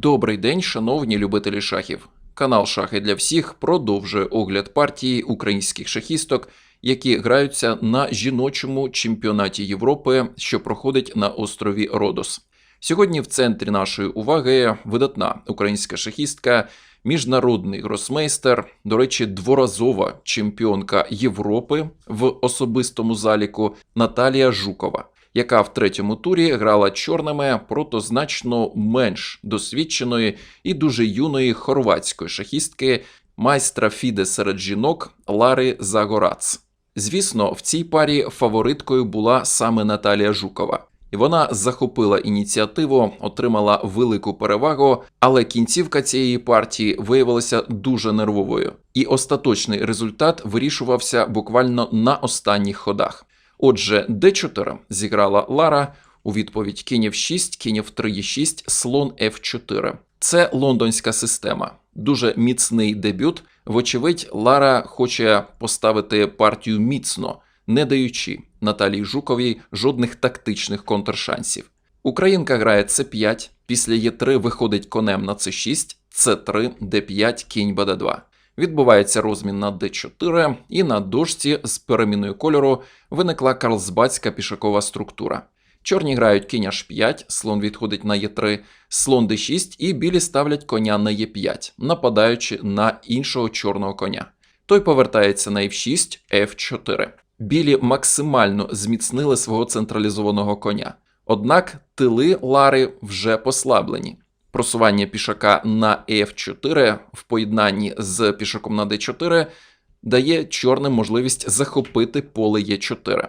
Добрий день, шановні любителі шахів. Канал Шахи для всіх продовжує огляд партії українських шахісток, які граються на жіночому чемпіонаті Європи, що проходить на острові Родос. Сьогодні в центрі нашої уваги видатна українська шахістка, міжнародний гросмейстер, до речі, дворазова чемпіонка Європи в особистому заліку Наталія Жукова яка в третьому турі грала чорними проти значно менш досвідченої і дуже юної хорватської шахістки майстра Фіде серед жінок Лари Загорац. Звісно, в цій парі фавориткою була саме Наталія Жукова. І вона захопила ініціативу, отримала велику перевагу, але кінцівка цієї партії виявилася дуже нервовою, і остаточний результат вирішувався буквально на останніх ходах. Отже, d4 зіграла Лара у відповідь кінь f6, кінь f3 e6, слон f4. Це лондонська система. Дуже міцний дебют. Вочевидь, Лара хоче поставити партію міцно, не даючи Наталії Жуковій жодних тактичних контршансів. Українка грає c5, після e3 виходить конем на c6, c3, d5, кінь bd2. Відбувається розмін на d4, і на дошці з переміною кольору виникла карлсбадська пішакова структура. Чорні грають кінь h5, слон відходить на e3, слон d6 і білі ставлять коня на e5, нападаючи на іншого чорного коня. Той повертається на f6, f4. Білі максимально зміцнили свого централізованого коня. Однак тили Лари вже послаблені. Просування пішака на f4 в поєднанні з пішаком на d4 дає чорним можливість захопити поле e4.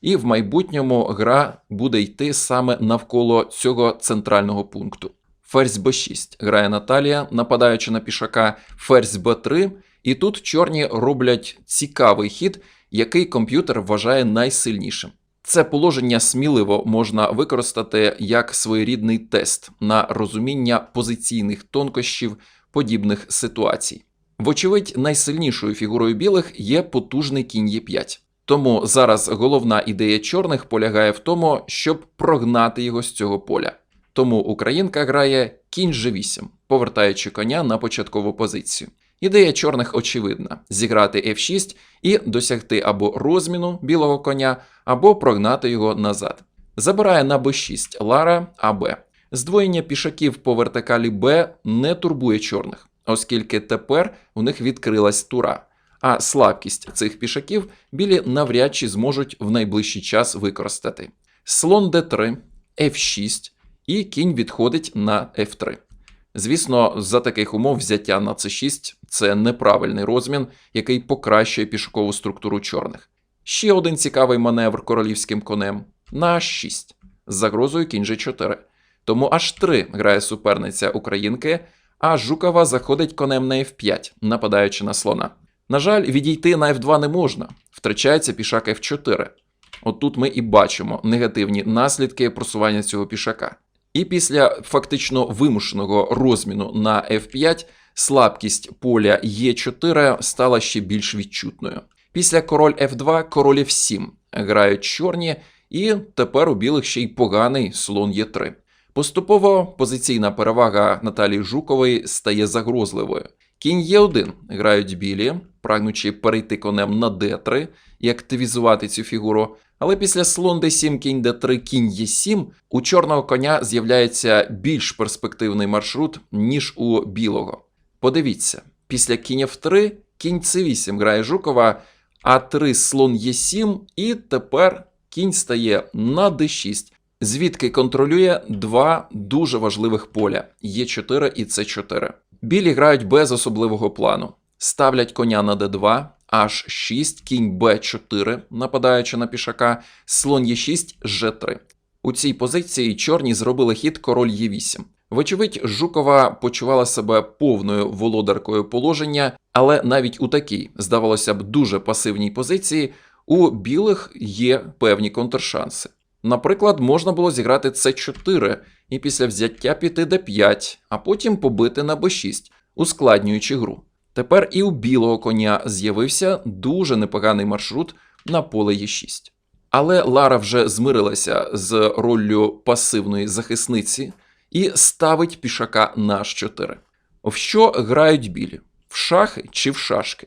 І в майбутньому гра буде йти саме навколо цього центрального пункту. Ферзь b6 грає Наталія, нападаючи на пішака, ферзь b3, і тут чорні роблять цікавий хід, який комп'ютер вважає найсильнішим. Це положення сміливо можна використати як своєрідний тест на розуміння позиційних тонкощів подібних ситуацій. Вочевидь, найсильнішою фігурою білих є потужний кінь Е5. Тому зараз головна ідея чорних полягає в тому, щоб прогнати його з цього поля. Тому українка грає кінь G8, повертаючи коня на початкову позицію. Ідея чорних очевидна: зіграти F6 і досягти або розміну білого коня, або прогнати його назад. Забирає на b6 Лара АБ. Здвоєння пішаків по вертикалі Б не турбує чорних, оскільки тепер у них відкрилась тура. А слабкість цих пішаків білі навряд чи зможуть в найближчий час використати. Слон d3, F6 і кінь відходить на F3. Звісно, за таких умов взяття на c6 це неправильний розмін, який покращує пішокову структуру чорних. Ще один цікавий маневр королівським конем на h6 з загрозою кінь g4. Тому h3 грає суперниця українки, а Жукова заходить конем на f5, нападаючи на слона. На жаль, відійти на f2 не можна, втрачається пішак f4. От тут ми і бачимо негативні наслідки просування цього пішака. І після фактично вимушеного розміну на F5 слабкість поля Е4 стала ще більш відчутною. Після король F2, король F7 грають чорні, і тепер у білих ще й поганий слон Е3. Поступово позиційна перевага Наталії Жукової стає загрозливою. Кінь Е1 грають білі, прагнучи перейти конем на d3 і активізувати цю фігуру. Але після слон d7, кінь d3, кінь e7 у чорного коня з'являється більш перспективний маршрут, ніж у білого. Подивіться, після кінь f3, кінь c8 грає Жукова, а3 слон e7, і тепер кінь стає на d6, звідки контролює два дуже важливих поля e4 і c4. Білі грають без особливого плану. Ставлять коня на d2, h6, кінь b4, нападаючи на пішака, слон e6, g3. У цій позиції чорні зробили хід король e8. Вочевидь, Жукова почувала себе повною володаркою положення, але навіть у такій, здавалося б, дуже пасивній позиції у білих є певні контршанси. Наприклад, можна було зіграти c4 і після взяття піти d5, а потім побити на b6, ускладнюючи гру. Тепер і у білого коня з'явився дуже непоганий маршрут на поле Е6. Але Лара вже змирилася з роллю пасивної захисниці і ставить пішака на h4. В що грають білі? В шахи чи в шашки?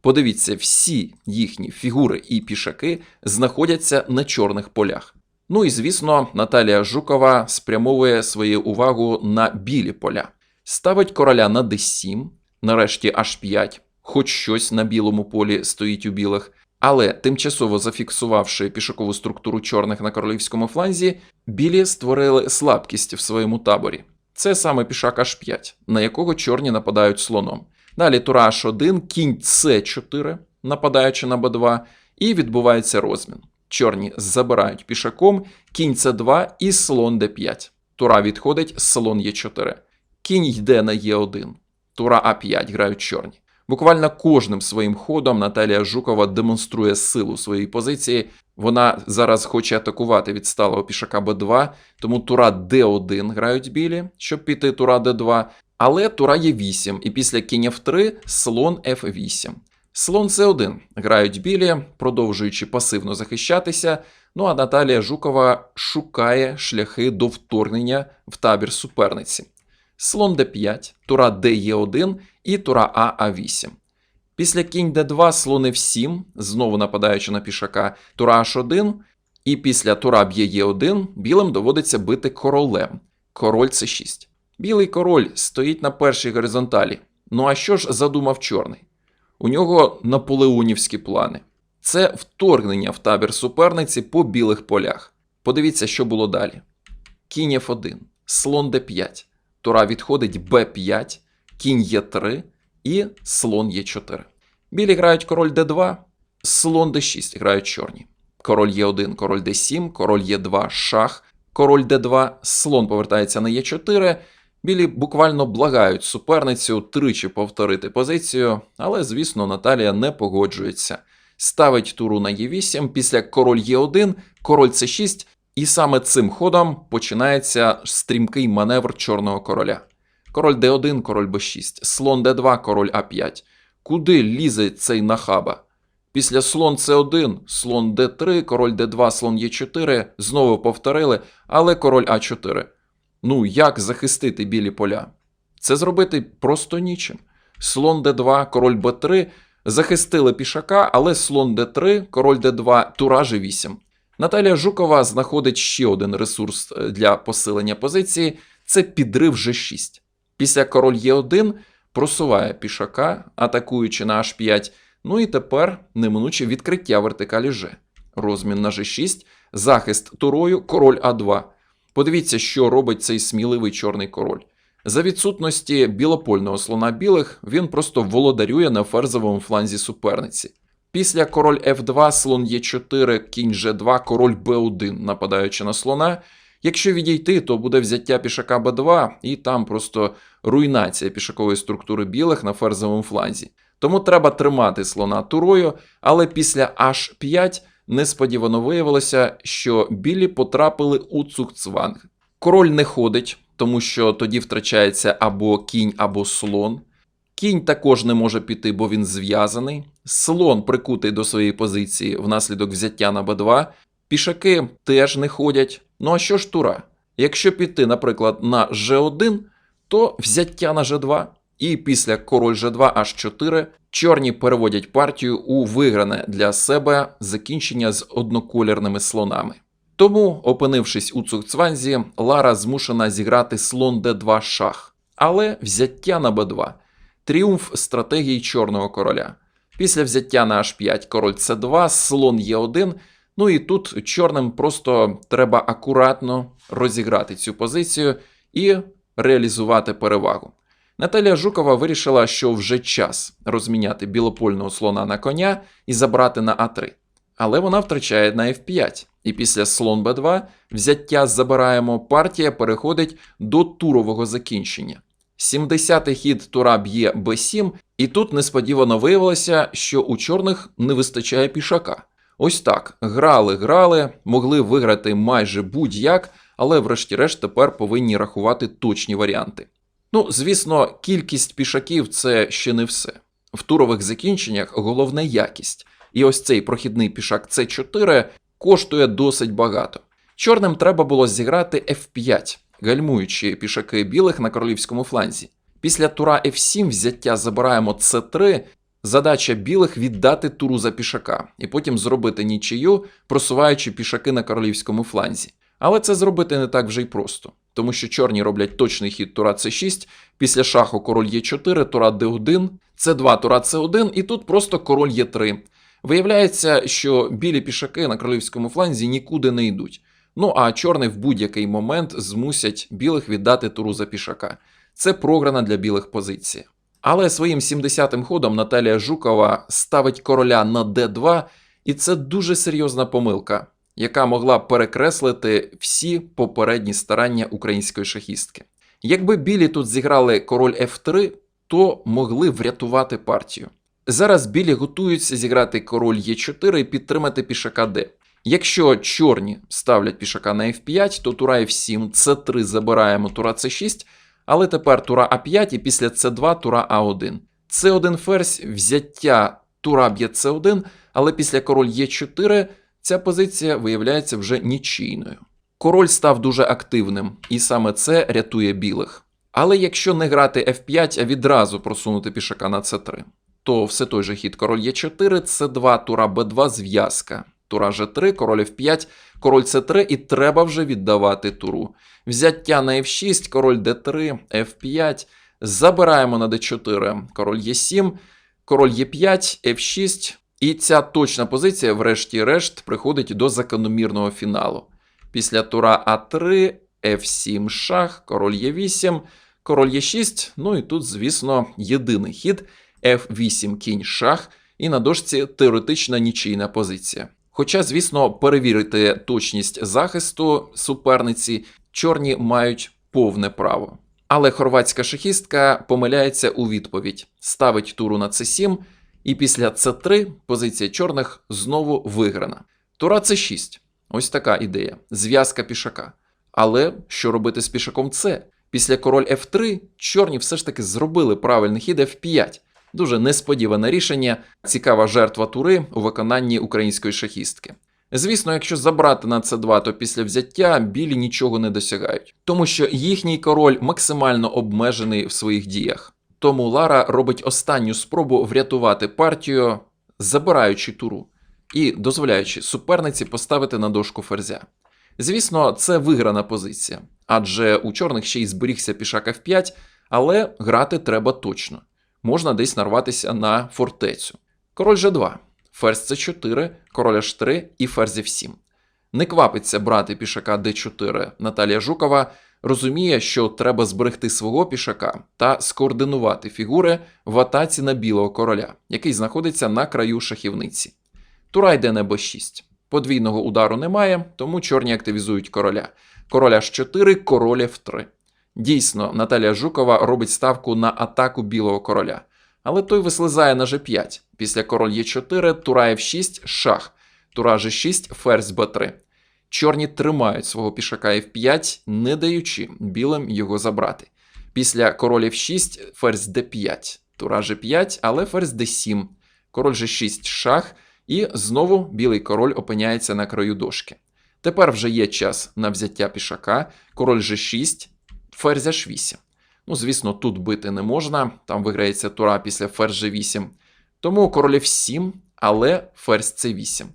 Подивіться, всі їхні фігури і пішаки знаходяться на чорних полях. Ну і звісно, Наталія Жукова спрямовує свою увагу на білі поля. Ставить короля на d7, нарешті h5, хоч щось на білому полі стоїть у білих. Але тимчасово зафіксувавши пішакову структуру чорних на королівському фланзі, білі створили слабкість в своєму таборі. Це саме пішак h5, на якого чорні нападають слоном. Далі тура h1, кінь c4, нападаючи на b2, і відбувається розмін. Чорні забирають пішаком, кінь c2 і слон d5. Тура відходить, слон e4. Кінь йде на e1. Тура а5 грають чорні. Буквально кожним своїм ходом Наталія Жукова демонструє силу своєї позиції. Вона зараз хоче атакувати відсталого пішака Б2, тому тура Д1 грають білі, щоб піти тура Д2. Але тура є 8, і після кінь F3 слон F8. Слон С1 грають білі, продовжуючи пасивно захищатися. Ну а Наталія Жукова шукає шляхи до вторгнення в табір суперниці. Слон d5, тура dE1 і тура А А8. Після кінь d2, слон f7, знову нападаючи на пішака, тура h1, і після тура б'є e1 білим доводиться бити королем. Король c6. Білий король стоїть на першій горизонталі. Ну а що ж задумав чорний? У нього наполеонівські плани. Це вторгнення в табір суперниці по білих полях. Подивіться, що було далі. Кінь f1, слон d5. Тура відходить b5, кінь Е3 і слон Е4. Білі грають король d2, слон d6 грають чорні. Король Е1, король d7, король Е2, шах, король d2, слон повертається на Е4. Білі буквально благають суперницю тричі повторити позицію, але, звісно, Наталія не погоджується. Ставить туру на Е8, після король Е1, король С6, і саме цим ходом починається стрімкий маневр чорного короля. Король d1, король b6, слон d2, король а5. Куди лізе цей нахаба? Після слон c1, слон d3, король d2, слон e4 знову повторили, але король а4. Ну, як захистити білі поля? Це зробити просто нічим. Слон d2, король b3 захистили пішака, але слон d3, король d2, тура g8. Наталія Жукова знаходить ще один ресурс е, для посилення позиції це підрив G6. Після король Е1 просуває пішака, атакуючи на H5. Ну і тепер неминуче відкриття вертикалі G. Розмін на G6, захист турою, король А2. Подивіться, що робить цей сміливий чорний король. За відсутності білопольного слона білих він просто володарює на ферзовому фланзі суперниці. Після король F2, слон Е4, кінь G2, король B1, нападаючи на слона. Якщо відійти, то буде взяття пішака b2, і там просто руйнація пішакової структури білих на ферзовому фланзі. Тому треба тримати слона турою, але після H5 несподівано виявилося, що білі потрапили у цукцванг. Король не ходить, тому що тоді втрачається або кінь, або слон. Кінь також не може піти, бо він зв'язаний. Слон прикутий до своєї позиції внаслідок взяття на Б2. Пішаки теж не ходять. Ну а що ж тура? Якщо піти, наприклад, на G1, то взяття на G2, і після король G2 H4 чорні переводять партію у вигране для себе закінчення з одноколірними слонами. Тому, опинившись у цукцванзі, Лара змушена зіграти слон d2 шах, але взяття на b2 тріумф стратегії чорного короля. Після взяття на h5 король c2, слон e1. Ну і тут чорним просто треба акуратно розіграти цю позицію і реалізувати перевагу. Наталія Жукова вирішила, що вже час розміняти білопольного слона на коня і забрати на А3. Але вона втрачає на F5. І після слон Б2 взяття забираємо, партія переходить до турового закінчення. 70-й хід тура б'є Б7, і тут несподівано виявилося, що у чорних не вистачає пішака. Ось так. Грали, грали, могли виграти майже будь-як, але врешті-решт тепер повинні рахувати точні варіанти. Ну, звісно, кількість пішаків це ще не все. В турових закінченнях головне якість. І ось цей прохідний пішак С4 коштує досить багато. Чорним треба було зіграти F5, гальмуючи пішаки білих на королівському фланзі. Після тура F7 взяття забираємо C3. Задача білих віддати туру за пішака і потім зробити нічию, просуваючи пішаки на королівському фланзі. Але це зробити не так вже й просто, тому що чорні роблять точний хід тура С6, після шаху король Е4, тура Д1, С2, тура С1, і тут просто король Е3. Виявляється, що білі пішаки на королівському фланзі нікуди не йдуть. Ну а чорний в будь-який момент змусять білих віддати туру за пішака. Це програна для білих позиція. Але своїм 70-м ходом Наталія Жукова ставить короля на d2, і це дуже серйозна помилка, яка могла перекреслити всі попередні старання української шахістки. Якби білі тут зіграли король f3, то могли врятувати партію. Зараз білі готуються зіграти король Е4 і підтримати пішака d. Якщо чорні ставлять пішака на f5, то тура f7, c3 забираємо тура c6, але тепер тура А5 і після С2 тура А1. С1 ферзь, взяття тура б'є С1, але після король Е4 ця позиція виявляється вже нічийною. Король став дуже активним, і саме це рятує білих. Але якщо не грати F5, а відразу просунути пішака на С3, то все той же хід король Е4, С2, тура Б2, зв'язка. Тура Ж3, король F5, король С3 і треба вже віддавати туру. Взяття на F6, король D3, F5. Забираємо на D4, король Е7, король Е5, F6. І ця точна позиція, врешті-решт, приходить до закономірного фіналу. Після тура А3, F7 шах, король Е8, король Е6. Ну і тут, звісно, єдиний хід F8 кінь шах, і на дошці теоретична нічийна позиція. Хоча, звісно, перевірити точність захисту суперниці чорні мають повне право. Але хорватська шахістка помиляється у відповідь, ставить туру на c7, і після c3 позиція чорних знову виграна. Тура c6. Ось така ідея. Зв'язка пішака. Але що робити з пішаком С? Після король F3 чорні все ж таки зробили правильний хід F5. Дуже несподіване рішення, цікава жертва тури у виконанні української шахістки. Звісно, якщо забрати на С2, то після взяття білі нічого не досягають, тому що їхній король максимально обмежений в своїх діях. Тому Лара робить останню спробу врятувати партію, забираючи туру і дозволяючи суперниці поставити на дошку ферзя. Звісно, це виграна позиція, адже у чорних ще й зберігся пішак F5, але грати треба точно. Можна десь нарватися на фортецю. Король G2, ферзь C4, король H3 і ферзь F7. Не квапиться брати пішака D4 Наталія Жукова, розуміє, що треба зберегти свого пішака та скоординувати фігури в атаці на білого короля, який знаходиться на краю шахівниці. Тура йде на b6. Подвійного удару немає, тому чорні активізують короля. Король H4, король F3. Дійсно, Наталія Жукова робить ставку на атаку білого короля. Але той вислизає на G5. Після король Е4, тура F6, шах. Тура G6, ферзь Б3. Чорні тримають свого пішака F5, не даючи білим його забрати. Після король F6, ферзь D5, тура G5, але ферзь D7, король G6, шах, і знову білий король опиняється на краю дошки. Тепер вже є час на взяття пішака, король G6, ферзь H8. Ну, звісно, тут бити не можна, там виграється тура після ферзь G8. Тому король F7, але ферзь C8.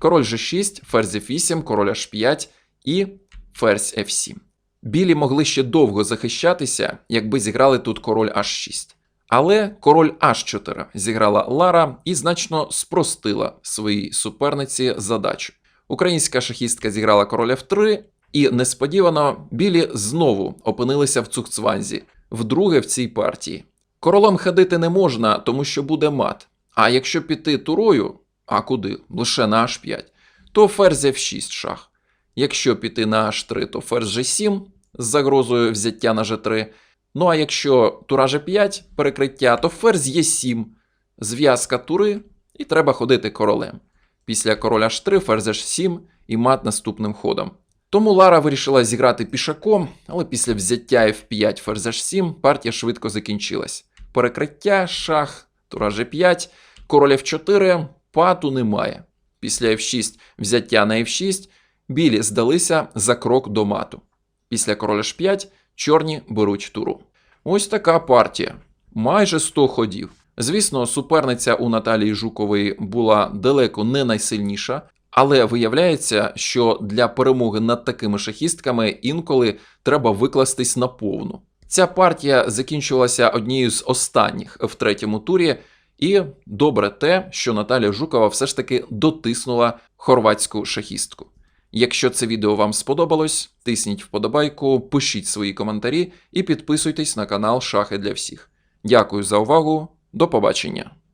Король G6, ферзь F8, король H5 і ферзь F7. Білі могли ще довго захищатися, якби зіграли тут король H6. Але король H4 зіграла Лара і значно спростила своїй суперниці задачу. Українська шахістка зіграла король F3, і несподівано білі знову опинилися в цукцванзі, вдруге в цій партії. Королем ходити не можна, тому що буде мат. А якщо піти турою, а куди? Лише на H5, то ферзь F6 шах. Якщо піти на H3, то ферзь G7 з загрозою взяття на G3. Ну а якщо тура G5 перекриття, то ферзь Е7, зв'язка тури, і треба ходити королем. Після короля H3, ферзь H7 і мат наступним ходом. Тому Лара вирішила зіграти пішаком, але після взяття F5 ферзь H7 партія швидко закінчилась. Перекриття, шах, тура G5, король F4, пату немає. Після F6 взяття на F6 білі здалися за крок до мату. Після короля ж 5 чорні беруть туру. Ось така партія. Майже 100 ходів. Звісно, суперниця у Наталії Жукової була далеко не найсильніша, але виявляється, що для перемоги над такими шахістками інколи треба викластись на повну. Ця партія закінчилася однією з останніх в третьому турі, і добре те, що Наталя Жукова все ж таки дотиснула хорватську шахістку. Якщо це відео вам сподобалось, тисніть вподобайку, пишіть свої коментарі і підписуйтесь на канал Шахи для всіх. Дякую за увагу, до побачення!